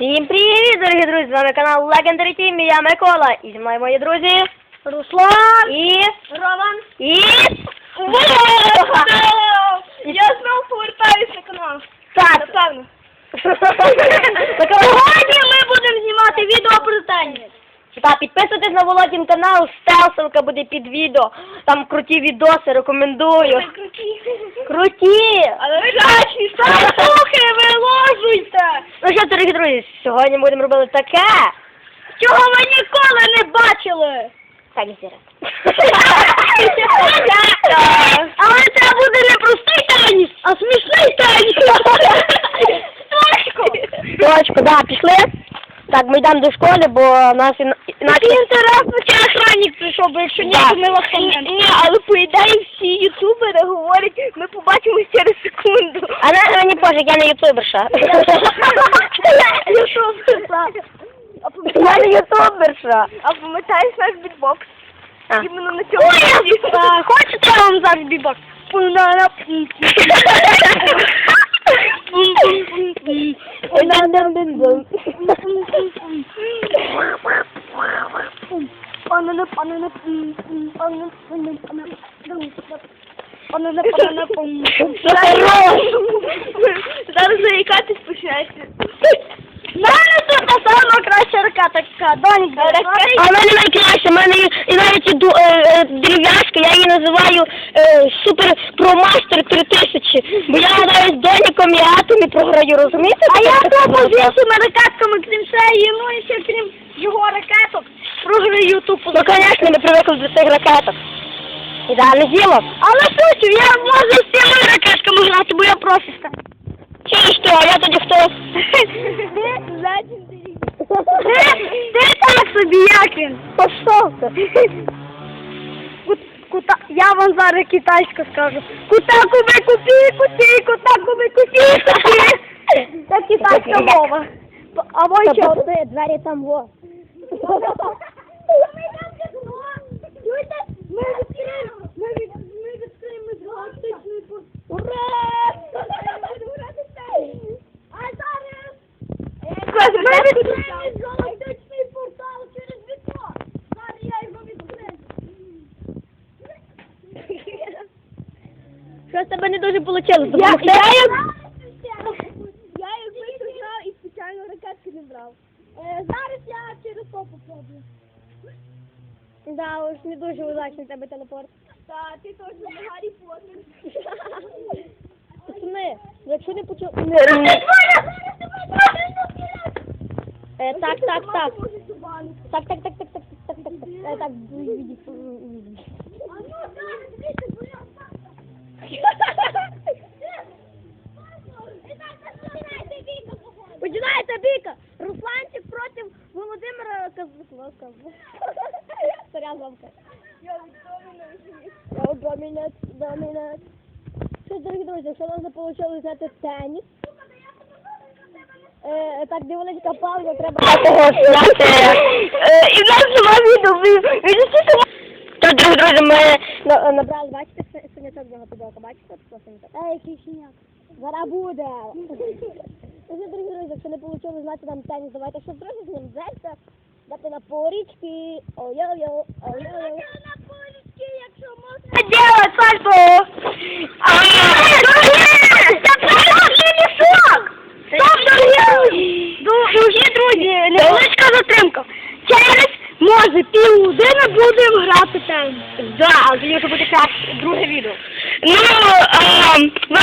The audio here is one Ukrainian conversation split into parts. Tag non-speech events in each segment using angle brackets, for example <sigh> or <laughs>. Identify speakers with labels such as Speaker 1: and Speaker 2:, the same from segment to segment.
Speaker 1: Всім привіт, дорогі друзі! З вами канал Legendary Team, і я Микола. І зі мною мої друзі Руслан і
Speaker 2: Роман.
Speaker 1: і
Speaker 2: Я знову повертаюся на канал.
Speaker 1: Так.
Speaker 2: Напевно. <laughs> Сьогодні ми будемо знімати відео про теніс.
Speaker 1: Та підписуйтесь на Володін канал, стелсовка буде під відео. Там круті відоси, рекомендую. Круті!
Speaker 2: Але ви гачні, слухи, виложуйте!
Speaker 1: Ну що, дорогі друзі, сьогодні будемо робити таке.
Speaker 2: Чого ви ніколи не бачили?
Speaker 1: Так, зіра. <laughs>
Speaker 2: Але це буде не простий теніс, а смішний теніс. Точку.
Speaker 1: Точку, да, пішли. Так, ми йдемо до школи, бо нас іна-
Speaker 2: Такі
Speaker 1: іначе...
Speaker 2: інтересно, охранник прийшов, бо якщо ні, то ми вас помнемо. Ні, але по ідеї всі ютубери говорять, ми побачимось через секунду.
Speaker 1: А на мені пофіг, я не ютуберша. Я не ютуберша.
Speaker 2: А пам'ятаєш наш бітбокс? Іменно на цьому. Хочете я вам зараз бітбокс? Зараз заїкатись починається. Мене це та сама краща рука така, донька.
Speaker 1: А в мене найкраще, в мене і навіть е, е, дерев'яшка, я її називаю е, супер промастер 3000, бо я з Доніком і Атомі програю, розумієте?
Speaker 2: А я то з іншими ракетками, крім цієї, ну і ще крім його ракеток, програю тупо.
Speaker 1: Ну, звісно, ми привикли до цих ракеток. Ідеальне діло.
Speaker 2: Але шучу, я можу з цими ракетками грати, бо я профіста.
Speaker 1: Через що, а я тоді хто?
Speaker 2: Ти так собі, як він?
Speaker 1: Пошов ти.
Speaker 2: Кута... Я вам зараз китайську скажу. Кута куби купі, куті, кута куби купі, куті. Це китайська мова. А що?
Speaker 1: Ти, двері там во.
Speaker 2: Чуєте? Ми відкриємо, ми від- ми відкриємо галактичний портал. Ура! Будемо грати в теніс. А зараз ми відкриємо галактичний портал через вікно. Зараз я його відкрию.
Speaker 1: Що з тебе не дуже вийшло?
Speaker 2: Я, я, я як вийшов грав і спеціально ракетки не брав. Е, зараз я через то попробую.
Speaker 1: Да, уж дуже удачний тебе телепорт.
Speaker 2: Та ти теж не Гаррі Поттер.
Speaker 1: Пацани, якщо не почув...
Speaker 2: Е,
Speaker 1: так, так, так. Так, так, так, так, так, так, так, так. Е, так.
Speaker 2: Починається бійка. Русланчик проти Володимира Казбука.
Speaker 1: Сорян, мамка. Я домінат, домінат. Що, дорогі друзі, нас не вийшло взяти теніс, е, так невеличка пауза, треба...
Speaker 2: І в нас нема відео.
Speaker 1: Так, дорогі друзі, ми набрали, бачите, си- синячок підока, бачите?
Speaker 2: Ей, який синяк.
Speaker 1: Зараз буде. Дорогі друзі, якщо не вийшло знати нам теніс, давайте щось трохи з ним взяться, дати на порічки, ой-ой-ой, ой-ой-ой.
Speaker 2: на полічки, якщо можна. Делать сальто. Стоп, дорогі Дорогі друзі, невеличка затримка. Через, може, півгодини будемо грати теніс.
Speaker 1: Да, але тоді вже буде краще, друге відео.
Speaker 2: Ну, ми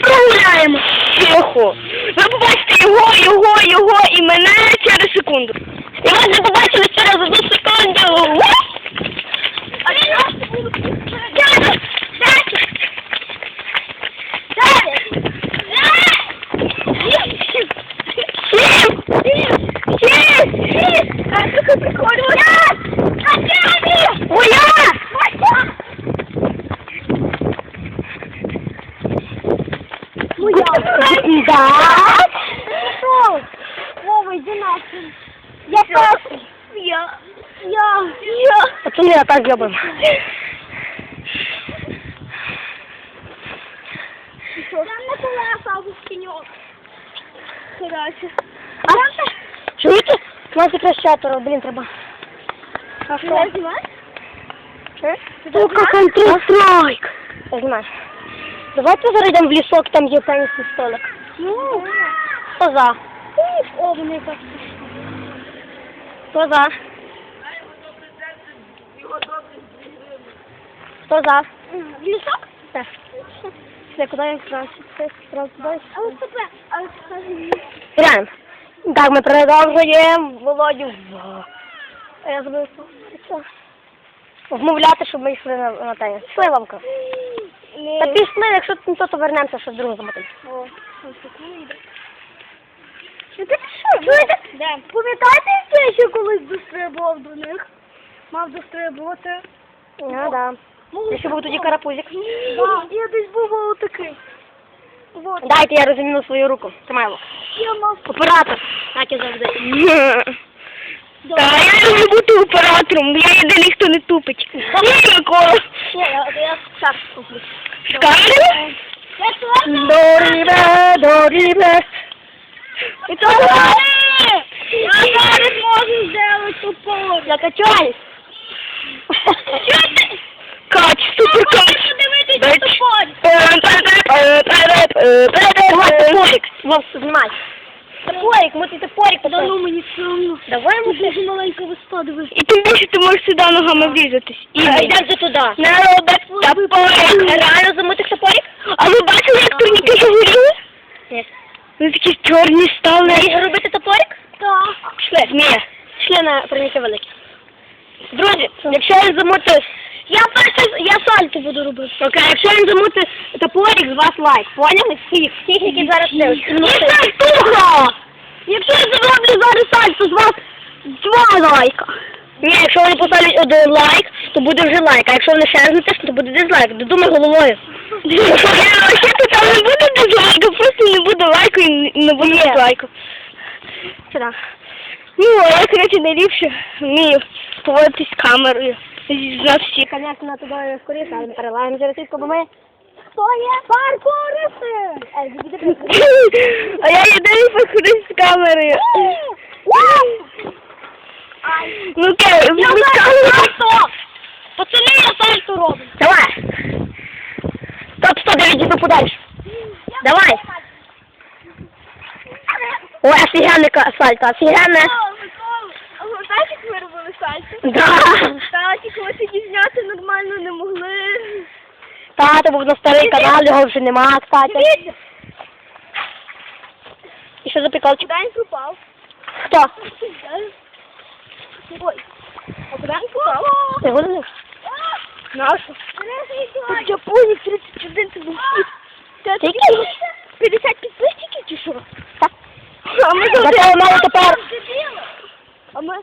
Speaker 2: прогуляємо.
Speaker 1: Тихо.
Speaker 2: Ви побачите його, його, його і мене через секунду.
Speaker 1: І ви не побачили через одну секунду.
Speaker 2: А я буду... Дядя! Дядя! Дядя! Сім! Сім! Сім! А що приходимо? Я! А дядя! Моя! Моя!
Speaker 1: Да?
Speaker 2: Пішов! Вова, йди нахуй! Я перший! Я! Я! Я!
Speaker 1: Пацани, я так зробимо.
Speaker 2: Там на колеса або в тіньок. Коротше.
Speaker 1: Чуєте? Якраз четверо, блін, треба. А
Speaker 2: не знімаєш?
Speaker 1: Только Counter-Strike. Я знаю. Давайте зараз йдемо в лісок, там є тенісний столик.
Speaker 2: Ну.
Speaker 1: Хто за?
Speaker 2: О, вони якраз.
Speaker 1: Хто за? Хто за?
Speaker 2: В лісок?
Speaker 1: Так. Все, куди я краще? Все, сразу туди.
Speaker 2: Але скажи.
Speaker 1: Так, ми продовжуємо Володю. в- А Я забув що. Вмовляти, щоб ми йшли на, на теніс. Вовка. Та пішли, якщо не то, то вернемося, що другу замотати.
Speaker 2: О, Ну ти пішов? Де? Пам'ятаєте, як я ще колись дострибував до них? Мав дострибувати.
Speaker 1: А, да. Я ще був тоді карапузик.
Speaker 2: Да, я десь був отакий. Вот.
Speaker 1: Дайте я розумію свою руку. Тримай лук.
Speaker 2: Я мав
Speaker 1: Оператор. Так і завжди. <laughs> Та я люблю бути оператором, бо я єдиний, хто не тупить. Ні,
Speaker 2: Ні, я, я? Я точно?
Speaker 1: Дорібе, дорібе. І то
Speaker 2: Я зараз можу зробити тупо.
Speaker 1: Я качаюсь. Кач, супер кач.
Speaker 2: Подивитися тупо.
Speaker 1: Давай топорик. Вов, знімай. Топорик, ми ти топорик
Speaker 2: Да ну мені сумно.
Speaker 1: Давай
Speaker 2: Тут дуже маленька висота.
Speaker 1: І тим більше ти можеш сюди ногами врізатись. І йдемо вже туди. Не робить топорик. Реально замутих топорик? А ви бачили, як турніки загоріли? Ні. Вони такі чорні стали. Робити топорик?
Speaker 2: Так.
Speaker 1: Пішли. Ні. Пішли на турніки великі. Друзі, якщо він замути... Я перше, я сальто буду робити. Окей, якщо він замути топорик, з вас лайк. Поняли? Всіх, всіх, які зараз дивляться. Ні, це штука! Якщо я зроблю зараз сальто, з вас два лайка. Ні, якщо вони поставлять один лайк, то буде вже лайк, а якщо вони ще раз натиснуть, то буде дизлайк. Додумай головою. Взагалі там не буде дизлайку, просто не буде лайку і не буде дизлайку. Сюди. Ну, а я, коротше, найліпше вмію поводитись з камерою. З нас всі. Звісно, туди скоріше, але не перелагаємо зараз рідко, бо ми...
Speaker 2: Хто є? Паркуристи!
Speaker 1: А я єдиний походить з камерою. Ну ми з камерою.
Speaker 2: Пацани, я сальто роблю.
Speaker 1: Давай. Стоп, стоп, я йду подальше. Давай. Ой, офігенне ка- сальто, офігенне.
Speaker 2: Знаєте, як ми робили сальто?
Speaker 1: Да.
Speaker 2: Та тільки ось тоді зняти нормально не могли.
Speaker 1: Тато був на старий канал, його вже нема, кстати.
Speaker 2: Дивіться,
Speaker 1: І що за приколчик?
Speaker 2: куди він пропав?
Speaker 1: Хто?
Speaker 2: Ой, а куди він пропав?
Speaker 1: Ти гуляєш?
Speaker 2: Нашу. Тут Японії 31 це був хід.
Speaker 1: Скільки?
Speaker 2: 50 підписчиків чи що? А ми
Speaker 1: Зате у мене тепер...
Speaker 2: А ми...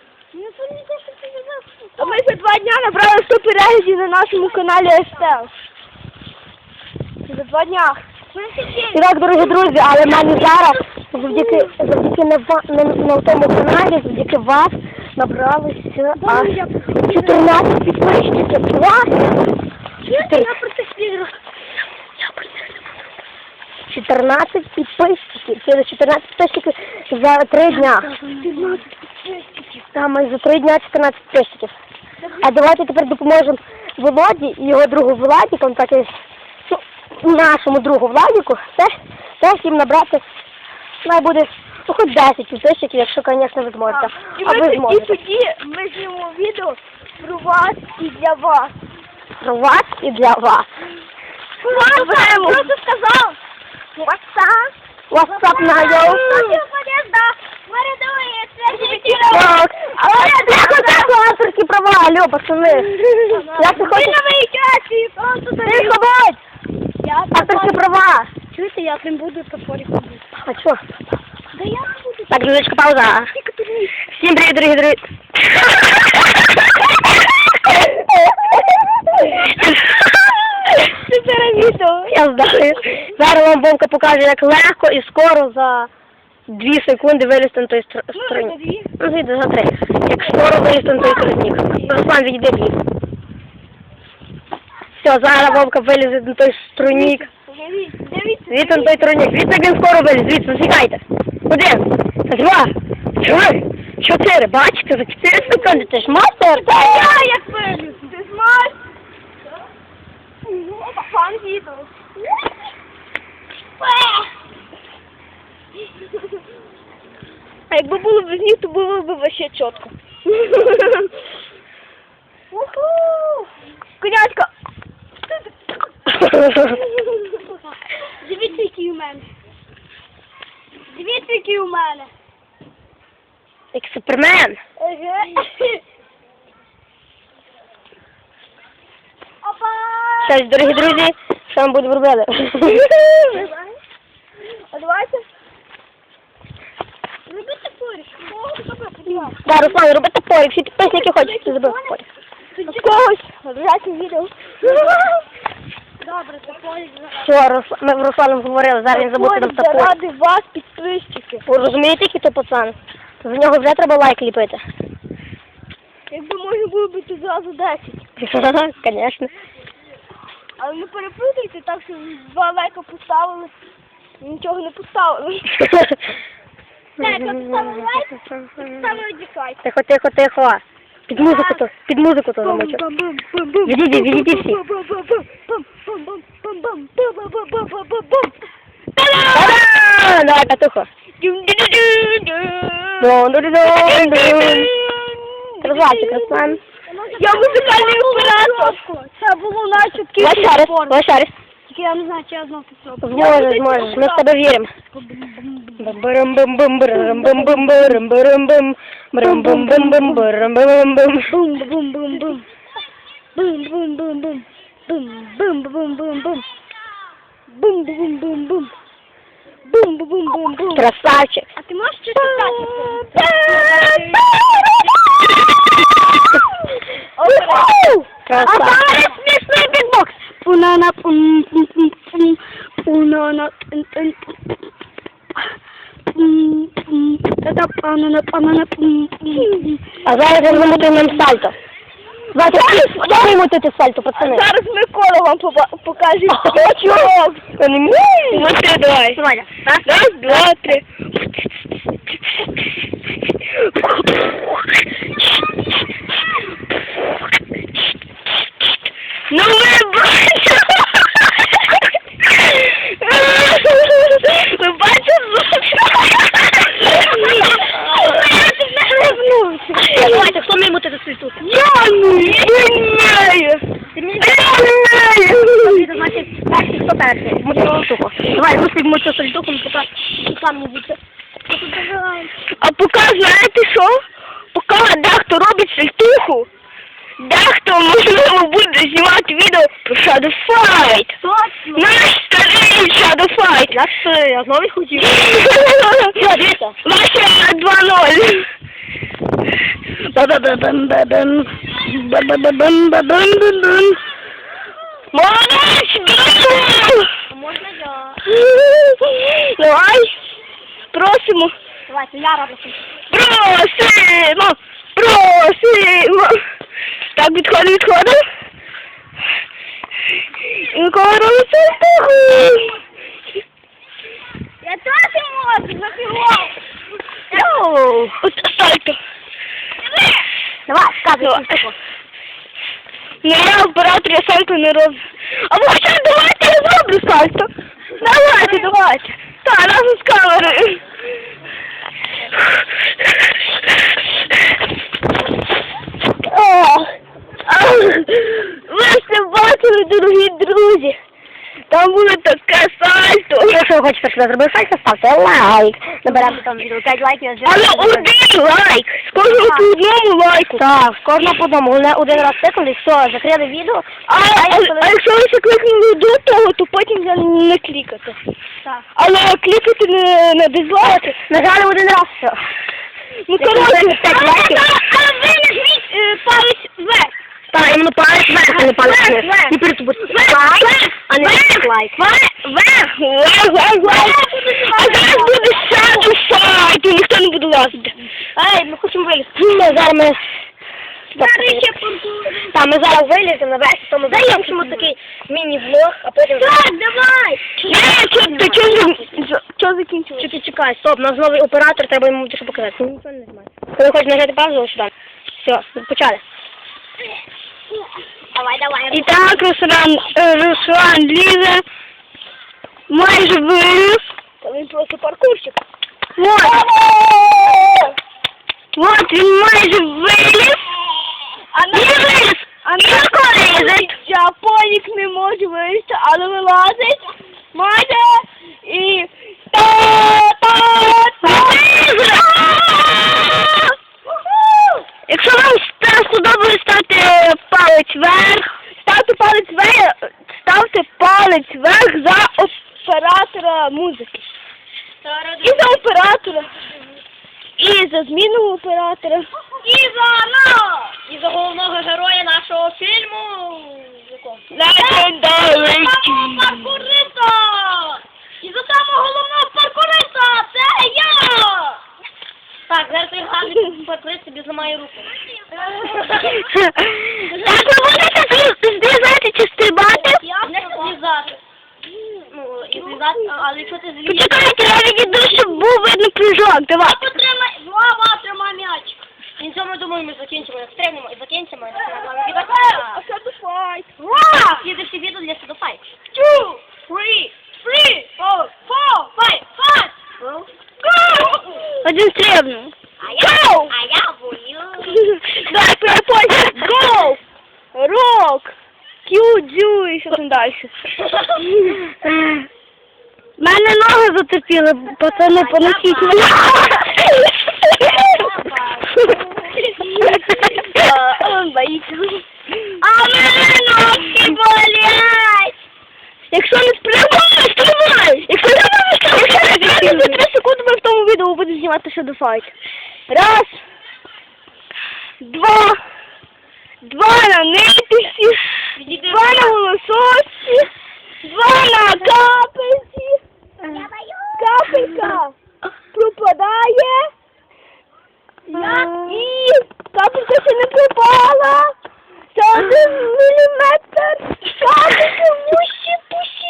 Speaker 2: А ми за два дня набрали 100 переглядів на нашому каналі Естел. За два дня.
Speaker 1: І так, дорогі друзі, але в мене зараз завдяки, завдяки не, ва- не в тому каналі, завдяки вас набралося аж 14 підписчиків. Клас!
Speaker 2: Чуєте, я про це спірю.
Speaker 1: 14 підписчиків. Це 14 підписчиків за 3 дня.
Speaker 2: 14 підписчиків.
Speaker 1: Там за 3 дня 14 підписчиків. А давайте тепер допоможемо Володі і його другу Владіку, так і нашому другу Владіку, теж, теж їм набрати, най буде, ну хоч 10 підписчиків, якщо, звісно, ви зможете.
Speaker 2: І,
Speaker 1: А ви зможете.
Speaker 2: тоді ми знімемо відео про вас і для вас.
Speaker 1: Про вас і для вас.
Speaker 2: Просто, просто сказав. WhatsApp.
Speaker 1: WhatsApp на йоу.
Speaker 2: Подожда.
Speaker 1: Так. Але як оце авторські права, алло, пацани. Як ти хочеш? Тихо, будь!
Speaker 2: Я
Speaker 1: Авторські права.
Speaker 2: Чуєте, я не буду топорик робити.
Speaker 1: А що?
Speaker 2: Да я не буду.
Speaker 1: Так, друзочка, пауза.
Speaker 2: Тільки тобі.
Speaker 1: Всім привіт, дорогі друзі.
Speaker 2: Відео.
Speaker 1: Я знаю. Зараз вам Бомка покаже, як легко і скоро за дві секунди вилізти на той стр-
Speaker 2: Ну, за дві.
Speaker 1: Ну, звідти за три. Як скоро вилізти на той стороні. Руслан, відійди блін. Все, зараз Вовка вилізе на той струнік. Звідти на той тронік. Звідти він скоро виліз. Звідси, зачекайте. Один. Два, три, чотири. Бачите, за чотири секунди. Ти ж мастер?
Speaker 2: Та я як виліз. Ти знаєш? Опа, пан їду. А якби було без них, то було б вообще чітко. Конячка! Дивіться, який у мене. Дивіться, який у мене.
Speaker 1: Як супермен. <laughs>
Speaker 2: Опа!
Speaker 1: Що ж, дорогі друзі, що вам буде робити?
Speaker 2: А давайте. Робити поріг.
Speaker 1: Да, Руслан, роби топорик, всі підписники хочуть, ти забив топорик.
Speaker 2: З когось. Обрати відео. Добре, це поріг.
Speaker 1: Все, Руслан, ми з Русланом говорили, зараз він забуде нам топорик.
Speaker 2: Ради вас, підписчики.
Speaker 1: Ви розумієте, який то пацан? За нього вже треба лайк ліпити.
Speaker 2: Якби можна було б то зразу 10.
Speaker 1: Звісно. <laughs>
Speaker 2: Але не переплутайте так, що два лайка поставили, нічого не поставили. Так, я поставила лайк, Ставили дізлайк.
Speaker 1: Тихо, тихо, тихо. Під музику то, під музику то замочу. Відійди, відійди всі. Давай. Дун-дун-дун-дун. Красавчик, Руслан.
Speaker 2: Я музикальний оператор. Це було наче
Speaker 1: Ось ще раз, ось ще раз.
Speaker 2: Тільки я не знаю, чи я знов це зроблю.
Speaker 1: Зможеш, зможеш, ми в тебе віримо. Красавчик.
Speaker 2: А ти можеш щось сказати? <laughs> А зараз смішний бітбокс. Пунана пум пум пум пум. Пунана тин тин пум. Пум пум. Та-та панана панана пум пум.
Speaker 1: А зараз я замутую нам сальто. Давайте, хто вимутити сальто, пацани?
Speaker 2: Зараз Микола вам покаже. <laughs>
Speaker 1: Вмію.
Speaker 2: Ну ти давай. Раз, два, три. Ну ви бачите. Ви бачите?
Speaker 1: Давайте, хто має мутити сальто? Перший, хто перший? Давай, Руслик мути сальтуху, ми пока сам не буде.
Speaker 2: А поки знаєте що? Поки дехто робить сальтуху, дехто можливо буде знімати відео про Shadow Fight. Наш старий Shadow Fight.
Speaker 1: Ж, я знову хотів. дивіться.
Speaker 2: Вася 2-0. Молодець!
Speaker 1: Можна я?
Speaker 2: Давай, просимо.
Speaker 1: Давайте, я роблю.
Speaker 2: Просимо! Просимо! Так, відходимо, відходимо. І Микола робить сальтуху.
Speaker 1: Я теж можу, нафігов.
Speaker 2: Йоу! От сальто.
Speaker 1: Давай, сказуй
Speaker 2: я оператор, я сальто не роблю. А ви хочете, давайте я зроблю сальто. Давайте, давайте. Так, разом з камерою. Ви все бачили, дорогі друзі. Там було таке сальто.
Speaker 1: Якщо ви хочете, щоб я зробив сальто, ставте лайк. Наберемо там відео 5 лайків. я
Speaker 2: Але один лайк. З кожного по одному лайку.
Speaker 1: Так, кожного по одному. Головне один раз тикнули, все, закрили відео.
Speaker 2: А, а, а якщо ви ще кликнули до того, то потім вже не клікати.
Speaker 1: Так.
Speaker 2: Але клікати не, не дизлайки.
Speaker 1: Нажали один раз, все.
Speaker 2: Ну, коротше, але ви нажміть е, палець вверх.
Speaker 1: Так, іменно палець вверх, а не палець вниз. Не перетупити. Лайк, а не дизлайк.
Speaker 2: Вверх, вверх, вверх, вверх. А зараз буде shadow fight, і ніхто не буде лазити.
Speaker 1: Ей, ми хочемо вилізти. Ну, зараз ми Там ми зараз виліземо на весь, тому закінчимо такий міні-влог, а потім...
Speaker 2: Так, давай!
Speaker 1: Ти чого закінчили? Чекай, чекай, стоп, у нас новий оператор, треба йому дещо показати. Нічого не знімає. Коли хочеш нажати паузу, сюди. Все, почали.
Speaker 2: Давай, давай.
Speaker 1: І так, Руслан, е, Руслан лізе майже виліз.
Speaker 2: Та він просто паркурщик.
Speaker 1: Вот. Вот він майже виліз. І виліз. І скоро лізе.
Speaker 2: Чапонік не може вилізти, але вилазить. Майже і та та
Speaker 1: Виліз. Якщо вам ста- сподобалось, ставте палець вверх.
Speaker 2: Ставте палець вверх, ставте палець вверх за оператора музики. І за оператора. І за зміну оператора.
Speaker 1: І за ну, і за головного героя нашого фільму.
Speaker 2: Legendary.
Speaker 1: паркуриста! І за самого головного паркуриста! Це я! Так, зараз той гарний паркурист собі зламає руку. Так, ви будете зрізати чи стрибати?
Speaker 2: Не злізати.
Speaker 1: Ну, і зрізати, але якщо ти зрізати...
Speaker 2: Почекайте, я відійду, щоб був видно прыжок. Давай.
Speaker 1: Потримай, Влава, тримай м'яч. І на цьому, думаю, ми закінчимо. Як стрибнемо і закінчимо.
Speaker 2: А що тут файт?
Speaker 1: Ура! Слідуюче відео для Судофайт. Two, three, three, four, four, five, five.
Speaker 2: Один стрибнув.
Speaker 1: А я, а я бою.
Speaker 2: Давай, перепойся. Гоу. Рок. Кю, дзю і що там далі. Мене ноги зацепили, пацани, понесіть мене. Боїться.
Speaker 1: А мене ножки болять.
Speaker 2: Якщо не спрямуєш, стримай! Якщо не спрямуєш, за 3 секунди ми в тому відео будемо знімати ще до файт. Раз, два, два на нитисі, два на волососі, два на капельці. Капелька пропадає. І капелька ще не пропала. Це один міліметр. Капелька муші, пуші,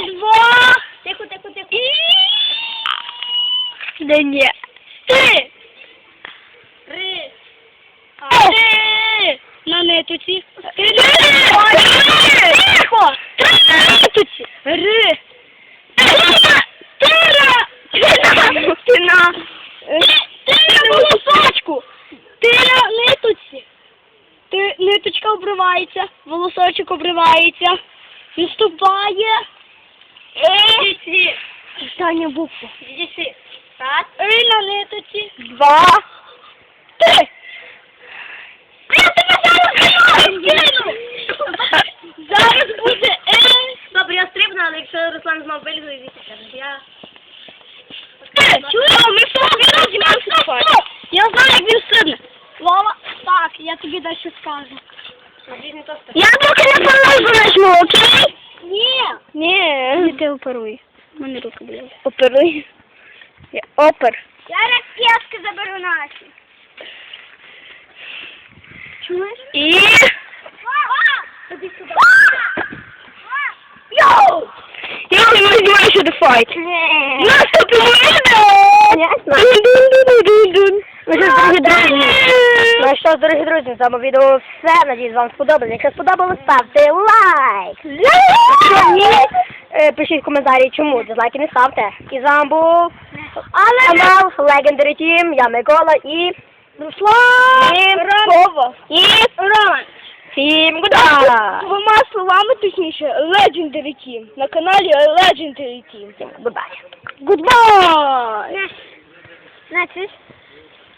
Speaker 2: Двох.
Speaker 1: Тихо, тихо, тихо.
Speaker 2: Да ні. Ти.
Speaker 1: Три.
Speaker 2: Ти. На нитоці. Ти не Тихо. Ти на нитоці. Ри. Ти на. Ти на. Ти на волосочку. Ти на. Ти ниточка обривається, волосочок обривається. Наступає.
Speaker 1: Дісі.
Speaker 2: Остання буква.
Speaker 1: Раз.
Speaker 2: Ри на. Два. Три. Зараз буде Е.
Speaker 1: Добре, я стрибну, але якщо Руслан знов вилізу, і я...
Speaker 2: Е. Ми все відео знімаємо Я знаю, як він стрибне. Вова, так, я тобі дещо скажу. Я поки не паузу нажму, окей? Ні. Ні. Ні, ти оперуй. Мене руки болять. Оперуй. Я опер.
Speaker 1: Я ракетки заберу наші.
Speaker 2: Чуєш? І...
Speaker 1: Тобі сюди.
Speaker 2: Йоу! Я не знаю, що the fight. Наступимо відео!
Speaker 1: Ну що, дорогі друзі, ну що, дорогі друзі, на цьому відео все. Надіюсь, вам сподобалось. Якщо сподобалось, ставте лайк. Якщо ні, пишіть коментарі, чому. Дизлайки не ставте. І з вами був канал Legendary Team, я Микола і
Speaker 2: Руслан!
Speaker 1: І
Speaker 2: Ромова.
Speaker 1: і
Speaker 2: Роман.
Speaker 1: всім гуда!
Speaker 2: Двома словами точніше, Legendary Team. На каналі Legendary Team.
Speaker 1: Всім goodbye.
Speaker 2: Goodbye!
Speaker 1: Значить,